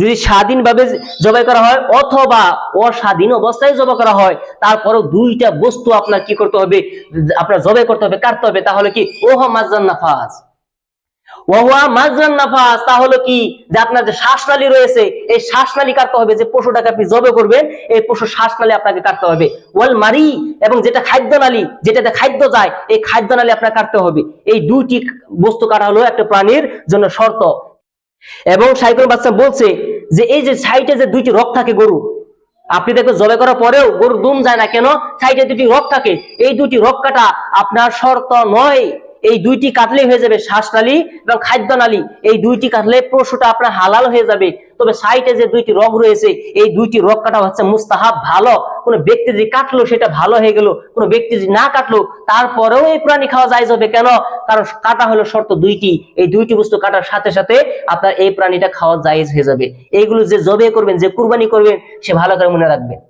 যদি স্বাধীনভাবে জবাই করা হয় অথবা অস্বাধীন অবস্থায় জবাই করা হয়, তারপরেও দুইটা বস্তু আপনার কি করতে হবে, আপনার জবাই করতে হবে, কাটতে হবে, তাহলে কি? ওহ নাফাজ মাজরান নাফাস, তাহলে কি? যে আপনার যে শ্বাসনালী রয়েছে, এই শ্বাসনালী কাটতে হবে, যে পশুটাকে আপনি জবে করবেন, এই পশু শ্বাসনালী আপনাকে কাটতে হবে। ওয়াল মারি, এবং যেটা খাদ্য নালী যেটাতে খাদ্য যায়, এই খাদ্য নালী আপনার কাটতে হবে। এই দুইটি বস্তু কাটা হলো একটা প্রাণীর জন্য শর্ত। এবং সাইকেল বাচ্চা বলছে যে এই যে সাইটে যে দুইটি রক থাকে গরু, আপনি দেখবেন জবে করার পরেও গরু দুম যায় না। কেন? সাইডে দুটি রক থাকে। এই দুটি রক কাটা আপনার শর্ত নয়। এই দুইটি কাটলেই হয়ে যাবে শ্বাসনালী এবং খাদ্যনালী। এই দুইটি কাটলে পশুটা আপনার হালাল হয়ে যাবে। তবে সাইটে যে দুইটি রোগ রয়েছে, এই দুইটি রোগ কাটা হচ্ছে মুস্তাহাব ভালো। কোনো ব্যক্তি যদি কাটলো, সেটা ভালো হয়ে গেল। কোনো ব্যক্তি যদি না কাটলো, তারপরেও এই প্রাণী খাওয়া যায় যাবে। কেন? কারণ কাটা হলো শর্ত দুইটি। এই দুইটি বস্তু কাটার সাথে সাথে আপনার এই প্রাণীটা খাওয়া যায় হয়ে যাবে। এইগুলো যে জবে করবেন, যে কুরবানি করবেন, সে ভালো করে মনে রাখবেন